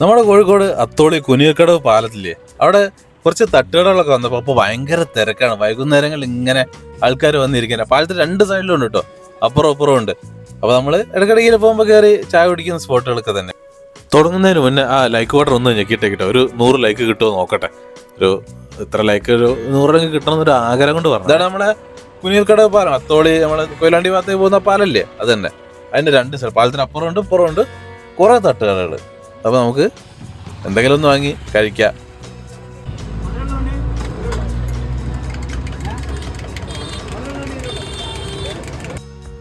നമ്മുടെ കോഴിക്കോട് അത്തോളി കുനിയക്കടവ് പാലത്തില്ലേ? അവിടെ കുറച്ച് തട്ടുകടകളൊക്കെ വന്നപ്പോൾ അപ്പോൾ ഭയങ്കര തിരക്കാണ്. വൈകുന്നേരങ്ങളിൽ ഇങ്ങനെ ആൾക്കാർ വന്നിരിക്കുന്നത് പാലത്തിൽ രണ്ട് സൈഡിലും ഉണ്ട് കേട്ടോ അപ്പുറം അപ്പുറം ഉണ്ട്. അപ്പോൾ നമ്മൾ ഇടയ്ക്കിടയ്ക്ക് പോകുമ്പോൾ കയറി ചായ കുടിക്കുന്ന സ്പോട്ടുകളൊക്കെ തന്നെ. തുടങ്ങുന്നതിന് മുന്നേ ആ ലൈക്ക് വാട്ടർ ഒന്ന് ഞെക്കിട്ടേക്കിട്ടോ ഒരു നൂറ് ലൈക്ക് കിട്ടുമോ നോക്കട്ടെ. ഒരു ഇത്ര ലൈക്ക് ഒരു നൂറെങ്കിലും കിട്ടണമെന്നൊരു ആഗ്രഹം കൊണ്ട് പറഞ്ഞു അതാണ് നമ്മളെ കുനിയൽക്കടവ് പാലം. അത്തോളി നമ്മളെ കൊയിലാണ്ടി ഭാഗത്തേക്ക് പോകുന്ന പാലല്ലേ? അത് തന്നെ. അതിന്റെ രണ്ട് സ്ഥലം പാലത്തിന് അപ്പുറം ഉണ്ട് ഇപ്പുറം ഉണ്ട്. കുറേ തട്ടുകടകൾ അപ്പോൾ നമുക്ക് എന്തെങ്കിലും ഒന്ന് വാങ്ങി കഴിക്കാം.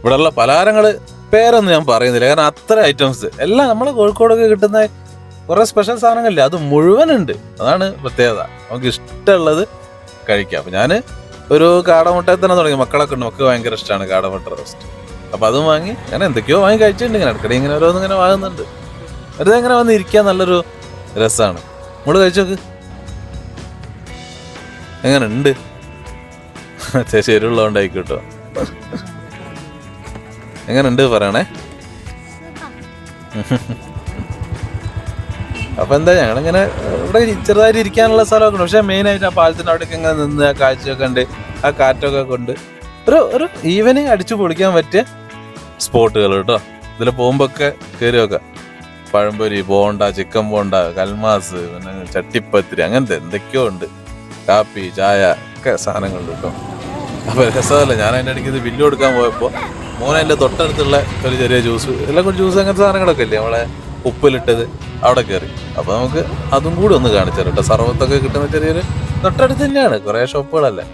ഇവിടെയുള്ള പലഹാരങ്ങൾ പേരൊന്നും ഞാൻ പറയുന്നില്ല. കാരണം അത്ര ഐറ്റംസ് എല്ലാം നമ്മൾ കോഴിക്കോടൊക്കെ കിട്ടുന്ന കുറേ സ്പെഷ്യൽ സാധനങ്ങളില്ലേ? അത് മുഴുവൻ ഉണ്ട് അതാണ് പ്രത്യേകത. നമുക്ക് ഇഷ്ടമുള്ളത് കഴിക്കാം. അപ്പം ഞാൻ ഒരു കാടമുട്ടയിൽ തന്നെ തുടങ്ങി. മക്കളൊക്കെ ഉണ്ട്. മക്കൾ ഭയങ്കര ഇഷ്ടമാണ് കാടമുട്ട റോസ്റ്റ് അപ്പം അതും വാങ്ങി ഞാൻ എന്തൊക്കെയോ വാങ്ങി കഴിച്ചിട്ടുണ്ട്. ഇങ്ങനെ ഇടയ്ക്കിടെ ഇങ്ങനെ ഓരോന്നും ഇങ്ങനെ വാങ്ങുന്നുണ്ട്. വെറുതെ എങ്ങനെ വന്ന് ഇരിക്കാൻ നല്ലൊരു രസമാണ് നമ്മൾ കഴിച്ചു നോക്ക്. എങ്ങനെ ഉണ്ട് ശരിയുള്ളതുകൊണ്ടായിക്കോട്ടോ എങ്ങനെ ഉണ്ട് പറയണേ? അപ്പൊ എന്താ ഞങ്ങളിങ്ങനെ ഇവിടെ ചെറുതായിട്ട് ഇരിക്കാനുള്ള സ്ഥലമൊക്കെ ഉണ്ട്. പക്ഷെ മെയിൻ ആയിട്ട് ആ പാലത്തിന്റെ അവിടേക്ക് ഇങ്ങനെ നിന്ന് ആ കാഴ്ചയൊക്കെ ഉണ്ട് ആ കാറ്റൊക്കെ കൊണ്ട് ഒരു ഒരു ഈവനിങ് അടിച്ചു പൊളിക്കാൻ പറ്റിയ സ്പോട്ടുകൾ കേട്ടോ. ഇതിൽ പോകുമ്പോ ഒക്കെ കയറി വെക്കാം പഴംപൊരി ബോണ്ട ചിക്കൻ ബോണ്ട കൽമാസ് പിന്നെ ചട്ടിപ്പത്തിരി അങ്ങനത്തെ എന്തൊക്കെയോ ഉണ്ട്. കാപ്പി ചായ ഒക്കെ സാധനങ്ങളുണ്ട് കേട്ടോ. അപ്പൊ രസമല്ല? ഞാൻ അതിന്റെ ഇടയ്ക്ക് ഇത് ബില്ല് കൊടുക്കാൻ പോയപ്പോൾ മോനെ എന്റെ തൊട്ടടുത്തുള്ള ഒരു ചെറിയ ജ്യൂസ് എല്ലാം കൂടി ജ്യൂസ് അങ്ങനത്തെ സാധനങ്ങളൊക്കെ ഇല്ലേ? നമ്മളെ ഉപ്പിലിട്ടത് അവിടെ കയറി. അപ്പോൾ നമുക്ക് അതും കൂടി ഒന്ന് കാണിച്ചു തരാം കേട്ടോ. സർവത്തൊക്കെ കിട്ടുന്ന ചെറിയൊരു തൊട്ടടുത്ത് തന്നെയാണ്. കുറേ ഷോപ്പുകളല്ലേ?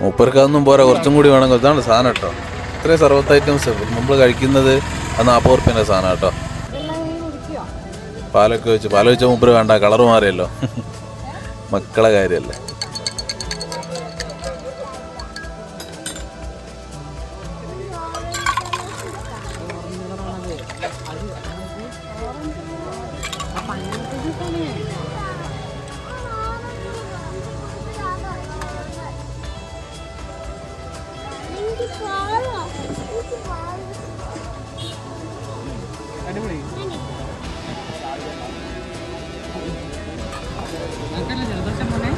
മൂപ്പർക്ക് അതൊന്നും പോരാ. കുറച്ചും കൂടി വേണമെങ്കിൽ ഇതാണ് സാധനം കേട്ടോ. ഇത്രയും സർവത്ത് ഐറ്റംസ് നമ്മൾ കഴിക്കുന്നത് അത് നാൽപ്പത് റുപ്യന്റെ സാധനം കേട്ടോ. പാലൊക്കെ വെച്ച് പാല വെച്ച മൂപ്പര് വേണ്ട. കളർ മാറിയല്ലോ. മക്കളെ കാര്യമല്ലേ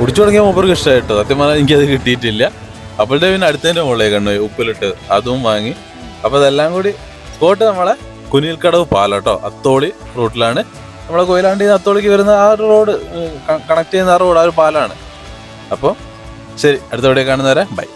കുടിച്ചു തുടങ്ങിയ മൂപ്പർക്ക് ഇഷ്ടമായിട്ടോ? സത്യം പറഞ്ഞാൽ എനിക്കത് കിട്ടിയിട്ടില്ല. അപ്പോഴത്തെ പിന്നെ അടുത്തതിന്റെ മുകളിലേക്ക് കണ്ടു ഉപ്പിലിട്ട് അതും വാങ്ങി. അപ്പോൾ അതെല്ലാം കൂടി സ്പോട്ട് നമ്മളെ കുനിൽക്കടവ് പാലോട്ടോ. അത്തോളി റൂട്ടിലാണ്. നമ്മളെ കൊയിലാണ്ടി അത്തോളിക്ക് വരുന്ന ആ ഒരു റോഡ് കണക്ട് ചെയ്യുന്ന ആ റോഡ് ആ ഒരു പാലാണ്. അപ്പോൾ ശരി അടുത്തവിടെ കാണുന്നവരെ ബൈ.